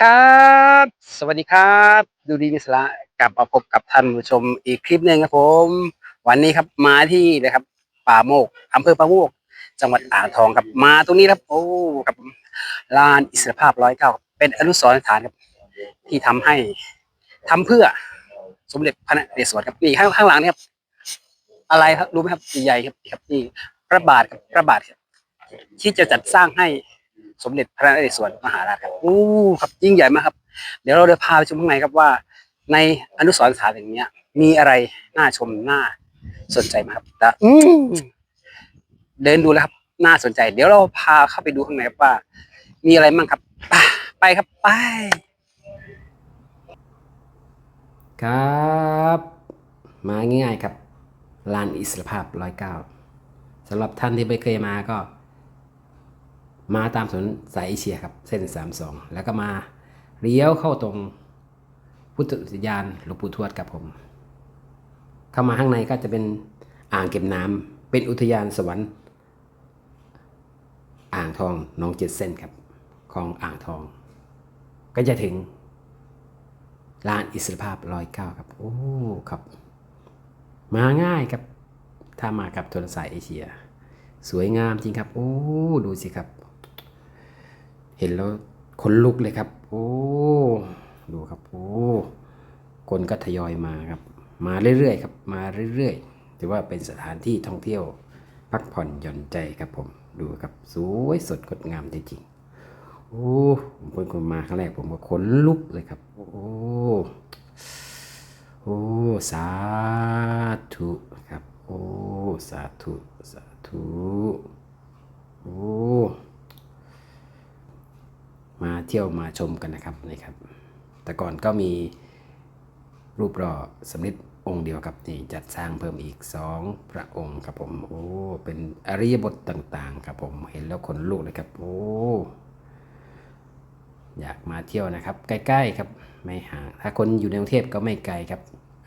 ครับ สวัสดีครับ ดูดีมิสระกลับมาพบกับท่านผู้ชมอีกคลิปหนึ่งครับผม วันนี้ครับมาที่นะครับ ป่าโมกอำเภอป่าโมก จังหวัดอ่างทองครับมาตรงนี้ครับโอ้ครับลานอิสรภาพร้อยเก้าเป็นอนุสรณ์สถานครับ ที่ทำให้ทำเพื่อสมเด็จพระนเรศวรครับนี่ข้างข้างหลังนี่ครับ อะไรครับรู้ไหมครับใหญ่ครับนี่ครับนี่พระบาทครับพระบาทครับที่จะจัดสร้างให้ สมเด็จพระนเรศวรมหาราชครับอู้ครับยิ่งใหญ่มากครับ เดี๋ยวเราเดินพาไปชมข้างในครับว่า ในอนุสรณ์สถานแห่งนี้มีอะไรน่าชมน่าสนใจไหมครับแต่เดินดูแล้วครับ น่าสนใจ เดี๋ยวเราพาเข้าไปดูข้างในครับว่า มีอะไรบ้างครับไปไปครับไป ครับ มาง่ายๆครับลานอิสรภาพร้อยเก้าสำหรับท่านที่ไม่เคยมาก็ มาตามถนนสายเอเชียครับเส้น 32 แล้วก็มาเลี้ยวเข้าตรงพุทธอุทยานหลวงปู่ทวดครับผม เข้ามาข้างในก็จะเป็นอ่างเก็บน้ำเป็นอุทยานสวรรค์ อ่างทองน้องเจ็ดเส้นครับคลองอ่างทอง ก็จะถึงลานอิสรภาพร้อยเก้าครับ โอ้ครับ มาง่ายครับ ถ้ามากับถนนสายเอเชีย สวยงามจริงครับ โอ้ ดูสิครับ เห็นแล้วขนลุกเลยครับ โอ้ดูครับโอ้คนก็ทยอยมาครับ มาเรื่อยๆครับ มาเรื่อยๆถือว่าเป็นสถานที่ท่องเที่ยว พักผ่อนหย่อนใจครับผมดูครับสวยสดงดงามจริงๆโอ้ผมเป็นคนมาครั้งแรกผมก็ขนลุกเลยครับ โอ้โอ้สาธุครับ โอ้สาธุสาธุโอ้ มาเที่ยวมาชมกันนะครับนี่ครับ แต่ก่อนก็มีรูปหล่อสำริดองค์เดียวครับนี่จัดสร้างเพิ่มอีกสองพระองค์ครับผมโอ้เป็นอริยบทต่างๆครับผมเห็นแล้วขนลุกเลยครับโอ้อยากมาเที่ยวนะครับ ใกล้ๆครับไม่ห่างถ้าคนอยู่ในกรุงเทพก็ไม่ไกลครับ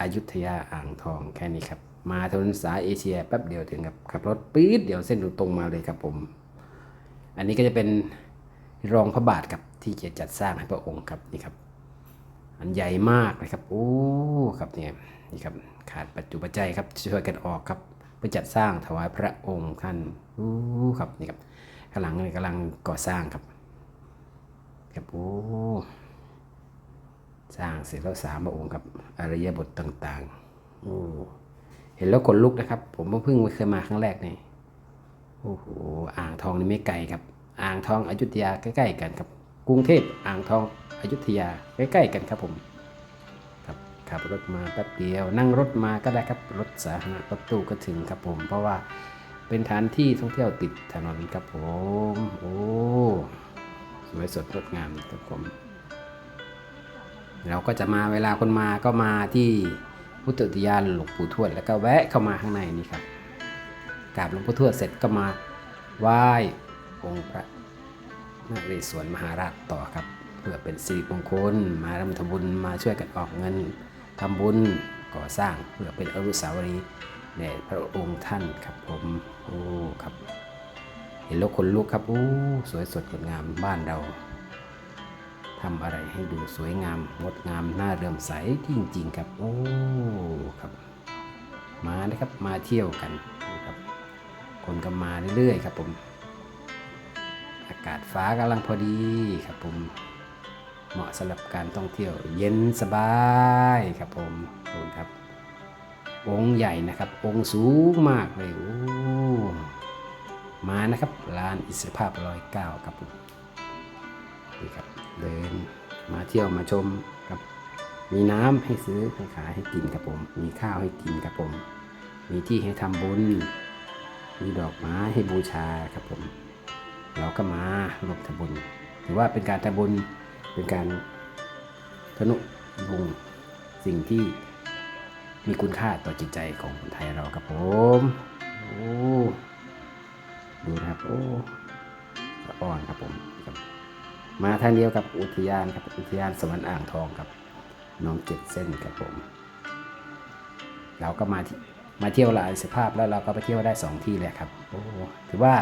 อยุธยาอ่างทองแค่นี้ครับ มาถนนสายเอเชียแป๊บเดียวถึงครับขับรถปี๊ดเดี๋ยวเส้นตรงมาเลยครับผม อันนี้ก็จะเป็น รองพระบาทครับที่จะจัดสร้างให้พระองค์ครับนี่ครับ อันใหญ่มากนะครับโอ้ครับเนี่ยนี่ครับขาดปัจจุบันใจยครับช่วยกันออกครับเพื่อจัดสร้างถวายพระองค์ท่านโอ้ครับนี่ครับข้างหลังกำลังก่อสร้างครับครับโอ้สร้างเสร็จแล้วสามพระองค์ครับอริยบทต่างๆโอ้เห็นแล้วขนลุกนะครับ ผมเพิ่งเคยมาครั้งแรกนี่โอ้โหอ่างทองนี่ไม่ไกลครับ อ่างทองอยุธยาใกล้ๆกันครับ กรุงเทพอ่างทองอยุธยาใกล้ๆกันครับผมครับขับรถมาแป๊บเดียว นั่งรถมาก็ได้ครับรถสาธารณะรถตู้ก็ถึงครับผม เพราะว่าเป็นฐานที่ท่องเที่ยวติดถนนครับผมโอ้สวยสดงดงามครับผมเราก็จะมาเวลาคนมาก็มาที่พุทธอุทยานหลวงปู่ทวดแล้วก็แวะเข้ามาข้างในนี่ครับกราบหลวงปู่ทวดเสร็จก็มาไหว้ องค์พระนเรศวรมหาราชต่อครับ เพื่อเป็นสิริมงคลมาทำทบุญมาช่วยกันออกเงินทำบุญก่อสร้างเพื่อเป็นอนุสาวรีย์แด่พระองค์ท่านครับผมโอ้ครับ เห็นแล้วขนลุกครับโอ้สวยสดงดงามบ้านเราทำอะไรให้ดูสวยงามงดงามน่าเรื่มใสจริงๆครับโอ้ครับมานะครับมาเที่ยวกันครับ คนก็มาเรื่อยๆครับผม อากาศฟ้ากำลังพอดีครับผม เหมาะสำหรับการท่องเที่ยวเย็นสบายครับผมอบคุณครับ องค์ใหญ่นะครับ องค์สูงมากเลย โอ้ มานะครับร้านอิสรภาพร้อยเก้าครับผมนี่ครับ เดินมาเที่ยวมาชมครับ มีน้ำให้ซื้อให้ขายให้กินครับผม มีข้าวให้กินครับผม มีที่ให้ทำบุญ มีดอกไม้ให้บูชาครับผม เราก็มาร่วมทำบุญถือว่าเป็นการทำบุญเป็นการทนุบำรุงสิ่งที่มีคุณค่าต่อจิตใจของคนไทยเราครับผมโอ้ดูนะครับโอ้อ่อนครับผมครับมาทางเดียวกับอุทยานครับอุทยานสวรรค์อ่างทองครับน้องเจ็ดเส้นครับผม เราก็มาที่มาเที่ยวลานสภาพแล้วเราก็ไปเที่ยวได้สองที่เลยครับโอ้ถือว่า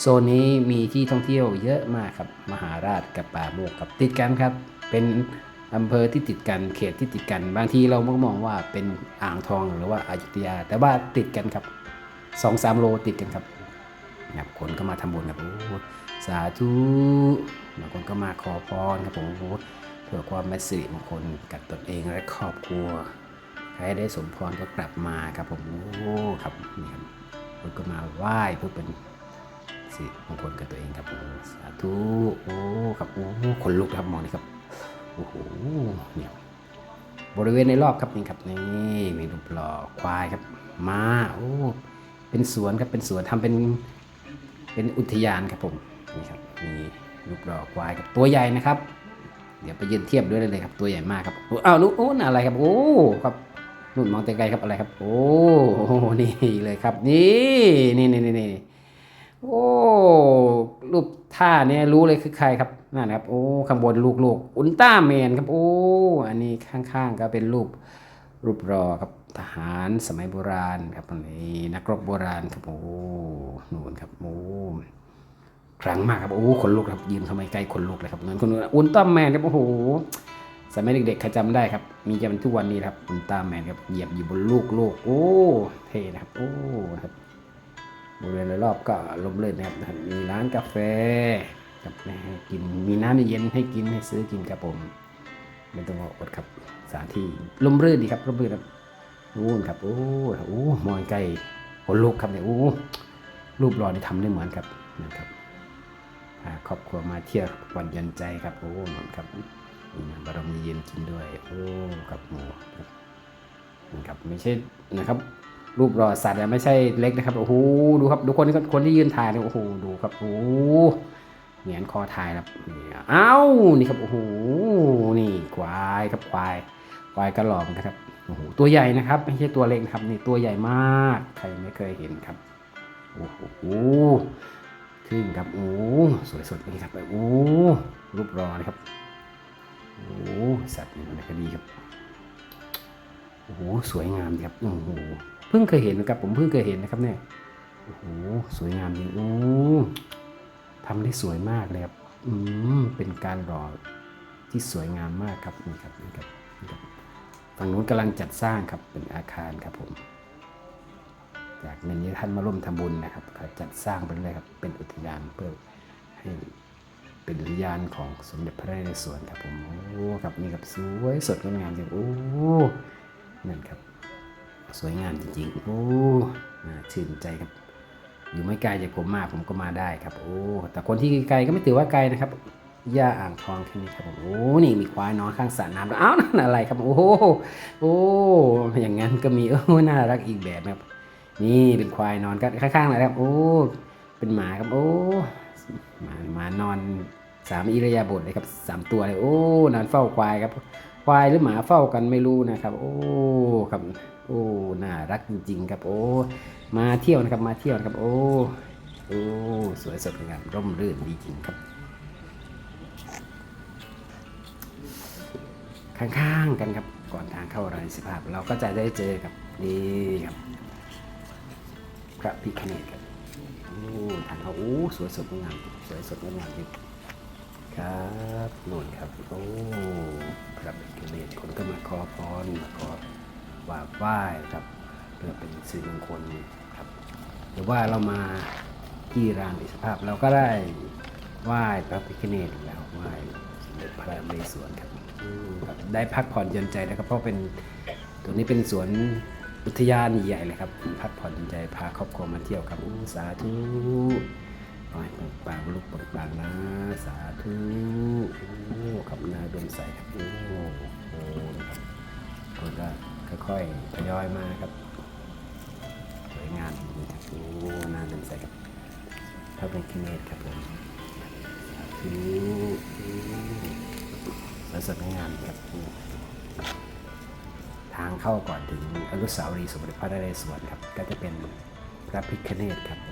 โซนนี้มีที่ท่องเที่ยวเยอะมากครับ มหาราชกับป่าโมกกับติดกันครับ เป็นอำเภอที่ติดกันเขตที่ติดกัน บางทีเราก็มองว่าเป็นอ่างทองหรือว่าอยุธยา แต่ว่าติดกันครับสองสามโลติดกันครับนะครับคนก็มาทำบุญครับโอ้สาธุบางคนก็มาขอพรครับผมโอ้เพื่อความเป็นสิริมงคลกับตนเองและครอบครัวใครได้สมพรก็กลับมาครับผมโอ้ครับนี่ครับคนก็มาไหว้เพื่อเป็น ริมงคลกับตัวเองครับโอ้สาธุโอ้ครับโอ้คนลุกครับมองนี่ครับโอ้โหเนี่ยบริเวณในรอบครับนี่ครับนี่มีรูปหล่อควายครับม้าโอ้เป็นสวนครับเป็นสวนทำเป็นเป็นอุทยานครับผมนี่ครับมีรูปหล่อควายกับตัวใหญ่นะครับ เดี๋ยวไปยืนเทียบด้วยเลยครับตัวใหญ่มากครับอ้าวนู้นอะไรครับโอ้ครับนู่นมองไกลๆครับอะไรครับ โอ้โหนี่เลยครับ นี่นี่นี่นี่ โอ้รูปท่าเนี่ยรู้เลยคือใครครับนั่นนะครับโอ้ข้างบนลูกลูกอุลตร้าแมนครับโอ้อันนี้ข้างๆก็เป็นรูปรูปรอครับทหารสมัยโบราณครับนี่นักรบโบราณครับโอ้นู่นครับโอ้ครั้งมากครับโอ้ขนลุกครับยืนทำไมใกล้ขนลุกเลยครับเหมือนคนนู้นอุลตร้าแมนครับโอ้โหสมัยเด็กๆใครจำได้ครับ มีจำทุกวันนี้ครับอุลตร้าแมนครับเหยียบอยู่บนลูกโลกโอ้เท่นะครับโอ้ครับ บริเวณรอบๆก็ลมเลื่นนะครับนะครับ มีร้านกาแฟับให้กิน มีน้ำเย็นให้กินให้ซื้อกินครับผมไม่ต้องอดครับสถานที่ลมรื่นดีครับลมรื่นครับนู่นครับโอ้โหมองใกล้ขนลุกครับเนี่ยโอ้รูปหล่อนี่ทำได้เหมือนครับนะครับพาครอบครัวมาเที่ยววันยันใจครับโอ้หนอนครับนี่นะบารมีเย็นกินด้วย โอ้ครับหมูครับนี่ครับไม่ใช่นะครับ รูปรอสัตว์อะไม่ใช่เล็กนะครับโอ้โหดูครับดูคนที่คนที่ยืนถ่ายเนี่ยโอ้โหดูครับโอ้เหงียนคอถ่ายครับนี่เอ้านี่ครับโอ้โหนี่ควายครับควายควายกระหล่อมครับโอ้โหตัวใหญ่นะครับไม่ใช่ตัวเล็กนะครับนี่ตัวใหญ่มากใครไม่เคยเห็นครับโอ้โหขึ้นครับโอ้สวยสดนี่ครับโอ้รูปรอนะครับโอ้สัตว์ในคดีครับ โอ้โหสวยงามครับโอ้โหเพิ่งเคยเห็นนะครับ ผมเพิ่งเคยเห็นนะครับเนี่ยโอ้โหสวยงามจริงโอ้ทำได้สวยมากเลยครับอืมเป็นการหล่อที่สวยงามมากครับนี่ครับนี่ครับนี่ครับฝั่งนู้นกำลังจัดสร้างครับเป็นอาคารครับผมจากเงินนี้ท่านมาร่วมทำบุญนะครับก็จัดสร้างเป็นเลยครับเป็นอุทยานเพื่อให้เป็นอุทยานของสมเด็จพระนเรศวรครับผมโอ้ครับนี่ครับสวยสดงดงามจริงโอ้ นั่นครับ สวยงามจริงๆ โอ้ชื่นใจครับ อยู่ไม่ไกลจากผมมากผมก็มาได้ครับ โอ้ แต่คนที่ไกลก็ไม่ถือว่าไกลนะครับย่าอ่างทองแค่นี้ครับผมโอ้นี่มีควายนอนข้างสระน้ำด้วอ้าวนั่นอะไรครับ โอ้โหโอ้อย่างนั้นก็มีโอ้น่ารักอีกแบบนะครับ นี่เป็นควายนอนก็ข้างๆเลยครับ โอ้เป็นหมาครับโอ้หมาหมานอนสามอิริยาบถเลยครับสามตัวเลยโอ้นอนเฝ้าควายครับ ควายหรือหมาเฝ้ากันไม่รู้นะครับ โอ้ครับโอ้น่ารักจริง ๆ ครับ โอ้มาเที่ยวนะครับมาเที่ยวนะครับ โอ้โอ้สวยสดงามร่มรื่นดีจริงครับ ข้างๆกันครับก่อนทางเข้าราชสิภาพ เราก็จะได้เจอกับนี่ครับพระพิคเนตครับโอ้ทางเขาโอ้สวยสดงดงามสวยสดงดงามจริง ครับนู่นครับโอ้พระพิคเนตคนก็มาขอพรมาขอวาไหว้ครับเพื่อเป็นสิริมงคลครับ หรือว่าเรามาที่รานอิสภาพเราก็ได้ไหว้พระพิคเนตแล้วไหว้สมเด็จพระนเรศวรครับอืมครับได้พักผ่อนหย่อนใจนะครับ เพราะเป็นตัวนี้เป็นสวนอุทยานใหญ่เลยครับพักผ่อนหย่อนใจพาครอบครัวมาเที่ยวครับอู้สาธุ ขอให้ปังปังลูกปังปังนะ สาธุโอ้ขับนาดมใสครับโอ้โหนะครับคนก็ค่อยๆทยอยมาครับสวยงามจริงๆครับโอ้นาดมใสครับพระเป็นคิเนตครับผมสาธุสวยงามครับทางเข้าก่อนถึงอนุสาวรีย์สมเด็จพระนเรศวรครับ ก็จะเป็นพระพิฆเนศครับ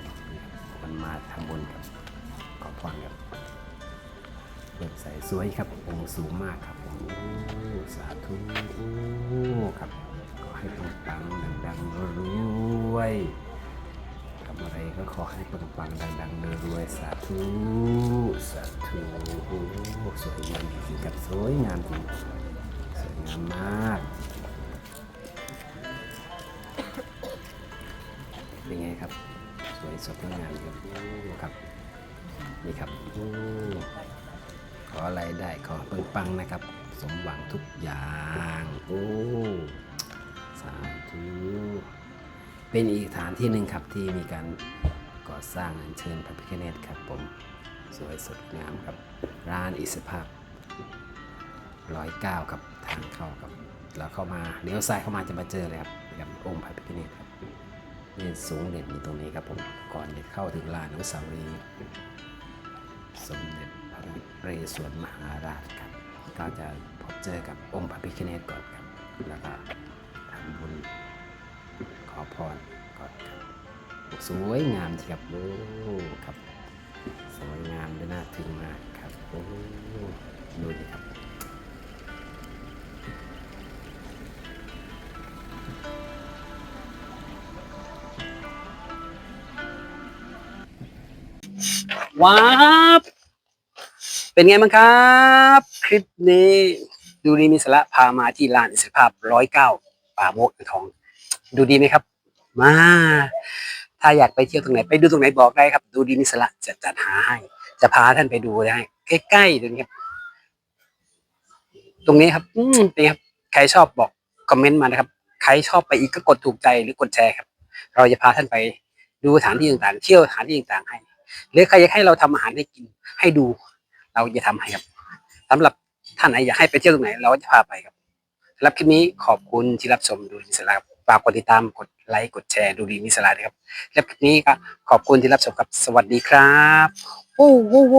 มันมาทำบุญครับขอพรครับเปิดใส่สวยครับองค์สูงมากครับผมโอ้สาธุโอ้ครับ ขอให้ปังปังๆดังรวยๆครับำอะไรก็ขอให้ปังๆดังๆรวยสาธุสาธุโอ้สวยงามจริงๆครับสวยงามจริงสวยงามมาก สดงามครับครับนี่ครับขออะไรได้ขอปังๆนะครับ สมหวังทุกอย่างโอ้สาธุเป็นอีกฐานที่หนึ่งครับที่มีการก่อสร้างอัญเชิญพระพิฆเนศครับผมสวยสดงามครับ ร้านอิสภาพร้อยเก้าครับทางเข้าครับเราเข้ามาเลี้ยวซ้ายเข้ามาจะมาเจอเลยครับกับองค์พระพิฆเนศ ครับนี่สูงเด่นอยู่ตรงนี้ครับผมก่อนจะเข้าถึงลานอนุสาวรีย์สมเด็จพระเรศวรมหาราชครับก็จะพบเจอกับองค์พระพิฆเนศก่อนครับแล้วก็ทำบุญขอพรก่อนครับสวยงามทีครับโอ้ครับ สวยงามและน่าทึ่งมากครับโอ้ดูดิครับ ว้าวเป็นไงบ้างครับ คลิปนี้ดูดีมีสาระพามาที่ลานอิสรภาพร้อยเก้าป่าโมกทอง ดูดีไหมครับ มา ถ้าอยากไปเที่ยวตรงไหนไปดูตรงไหนบอกได้ครับ ดูดีมีสาระจะจัดหาให้ จะพาท่านไปดูได้ใกล้ๆตรงนี้ครับ ตรงนี้ครับ อืมเป็นไงครับ ใครชอบบอกคอมเมนต์มานะครับ ใครชอบไปอีกก็กดถูกใจหรือกดแชร์ครับ เราจะพาท่านไปดูสถานที่ต่างๆ เที่ยวสถานที่ต่างๆให้ หรือใครอยากให้เราทำอาหารให้กินให้ดู เราจะทำให้ครับสำหรับท่านไหนอยากให้ไปเที่ยวตรงไหน เราจะพาไปครับสำหรับคลิปนี้ขอบคุณที่รับชมดูมิสระฝากกดติดตามกดไลค์กดแชร์ดูดีมิสระด้ครับรับคลิปนี้ก็ขอบคุณที่รับชมครับสวัสดีครับโอ้โห